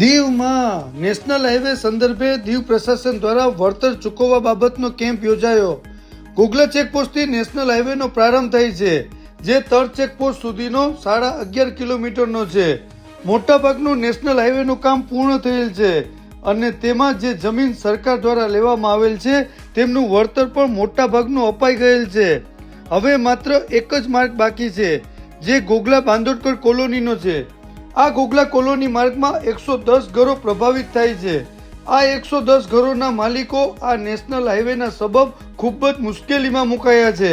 દીવમાં national highway સંદર્ભે દીવ પ્રશાસન દ્વારા વળતર ચૂકવવા બાબતનો કેમ્પ યોજાયો. ગોગલા ચેકપોસ્ટથી નેશનલ હાઈવેનો પ્રારંભ થાય છે, જે તળ ચેકપોસ્ટ સુધીનો સાડા અગિયાર કિલોમીટરનો છે. મોટાભાગનું નેશનલ હાઈવેનું કામ પૂર્ણ થયેલ છે અને તેમાં જે જમીન સરકાર દ્વારા લેવામાં આવેલ છે, તેમનું વળતર પણ મોટાભાગનું અપાઈ ગયેલ છે. હવે માત્ર એક જ માર્ગ બાકી છે, જે ગોગલા બાંદોડકર કોલોનીનો છે. આ ગોગલા કોલોની માર્ગમાં એકસો દસ ઘરો પ્રભાવિત થાય છે. આ એકસો દસ ઘરોના માલિકો આ નેશનલ હાઈવેના સબબ ખૂબ જ મુશ્કેલીમાં મુકાયા છે,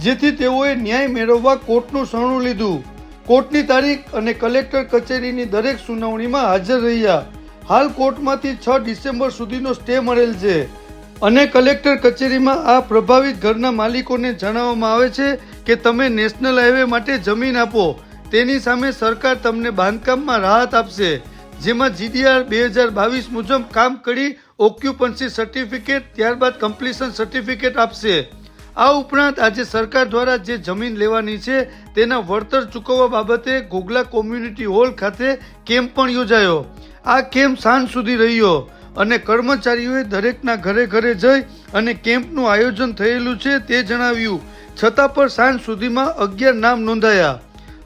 જેથી તેઓએ ન્યાય મેળવવા કોર્ટનું શરણું લીધું. કોર્ટની તારીખ અને કલેક્ટર કચેરીની દરેક સુનાવણીમાં હાજર રહ્યા. હાલ કોર્ટમાંથી છ ડિસેમ્બર સુધીનો સ્ટે મળેલ છે અને કલેક્ટર કચેરીમાં આ પ્રભાવિત ઘરના માલિકોને જણાવવામાં આવે છે કે તમે નેશનલ હાઈવે માટે જમીન આપો તેની સામે સરકાર તમને બાંધકામમાં રાહત આપશે. જેમાં જીડીઆર બે હજાર બાવીસ મુજબ કામ કરી ઓક્યુપન્સી સર્ટિફિકેટ, ત્યારબાદ કમ્પ્લીશન સર્ટિફિકેટ આપશે. આ ઉપરાંત આજે સરકાર દ્વારા જે જમીન લેવાની છે, તેના વળતર ચૂકવવા બાબતે ગોગલા કોમ્યુનિટી હોલ ખાતે કેમ્પ પણ યોજાયો. આ કેમ્પ સાંજ સુધી રહ્યો અને કર્મચારીઓએ દરેકના ઘરે ઘરે જઈ અને કેમ્પનું આયોજન થયેલું છે તે જણાવ્યું. છતાં પણ સાંજ સુધીમાં અગિયાર નામ નોંધાયા.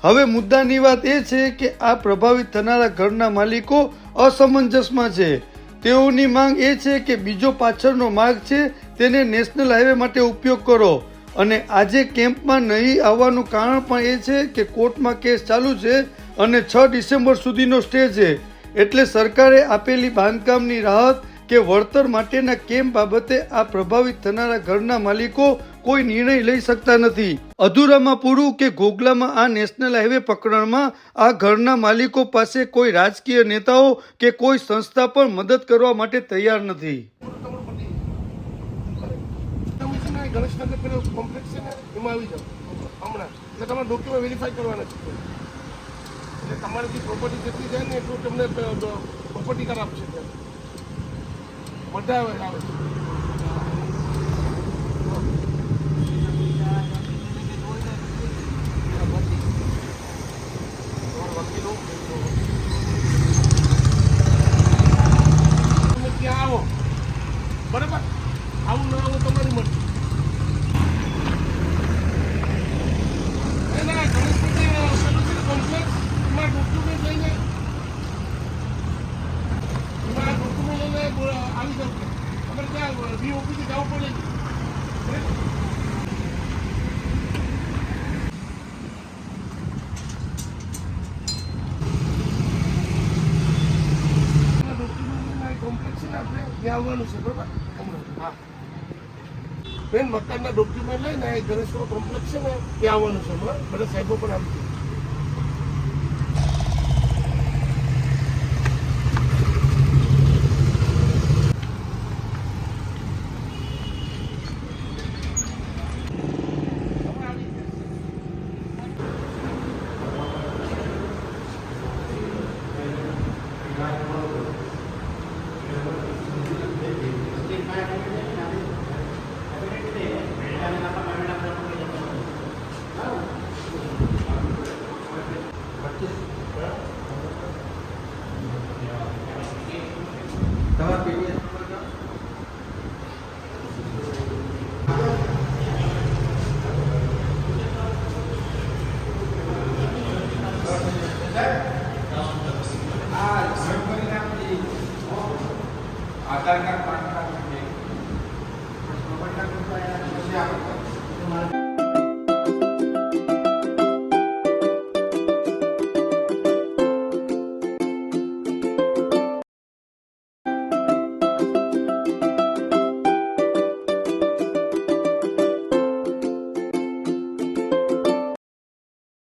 હવે મુદ્દાની વાત એ છે કે આ પ્રભાવિત થનારા ઘરના માલિકો અસમંજસમાં છે. તેઓની માંગ એ છે કે બીજો પાછળનો માર્ગ છે તેને નેશનલ હાઈવે માટે ઉપયોગ કરો. અને આજે કેમ્પમાં નહીં આવવાનું કારણ પણ એ છે કે કોર્ટમાં કેસ ચાલુ છે અને છ ડિસેમ્બર સુધીનો સ્ટે છે. એટલે સરકારે આપેલી બાંધકામની રાહત કે વળતર માટેના કેમ બાબતે આ પ્રભાવિત થનારા ઘરના માલિકો કોઈ નિર્ણય લઈ શકતા નથી. અધૂરામાં પૂરું કે ગોગલામાં આ નેશનલ હાઈવે પ્રકરણમાં આ ઘરના માલિકો પાસે કોઈ રાજકીય નેતાઓ કે કોઈ સંસ્થા પણ મદદ કરવા માટે તૈયાર નથી. ગણેશનગર જાઓ તમારે ડોક્યુમેન્ટ વેરીફાઈ કરવાના છે એટલે તમારે જે પ્રોપર્ટી જેટલી જાય ને એટલું તમને પ્રોપર્ટી કર આપશે ત્યાં બધા આવે આવે છે તમે ત્યાં આવો બરાબર આવું ના આવું તમારી મરજી એ ના ગણેશપતિ પેલું છે કોમ્પ્લેક્સ એમાં ડોક્યુમેન્ટ લઈને એમાં ડોક્યુમેન્ટ લઈને બોલ- આવી જાવ તમારે વી ઓફિસે જવું પડે આવવાનું છે બરાબર હા બેન, મકાનના ડોક્યુમેન્ટ લઈને ગણેશ કોમ્પ્લેક્સ છે ને, ત્યાં આવવાનું છે. હમણાં બધા સાહેબો પણ આવશે การงาน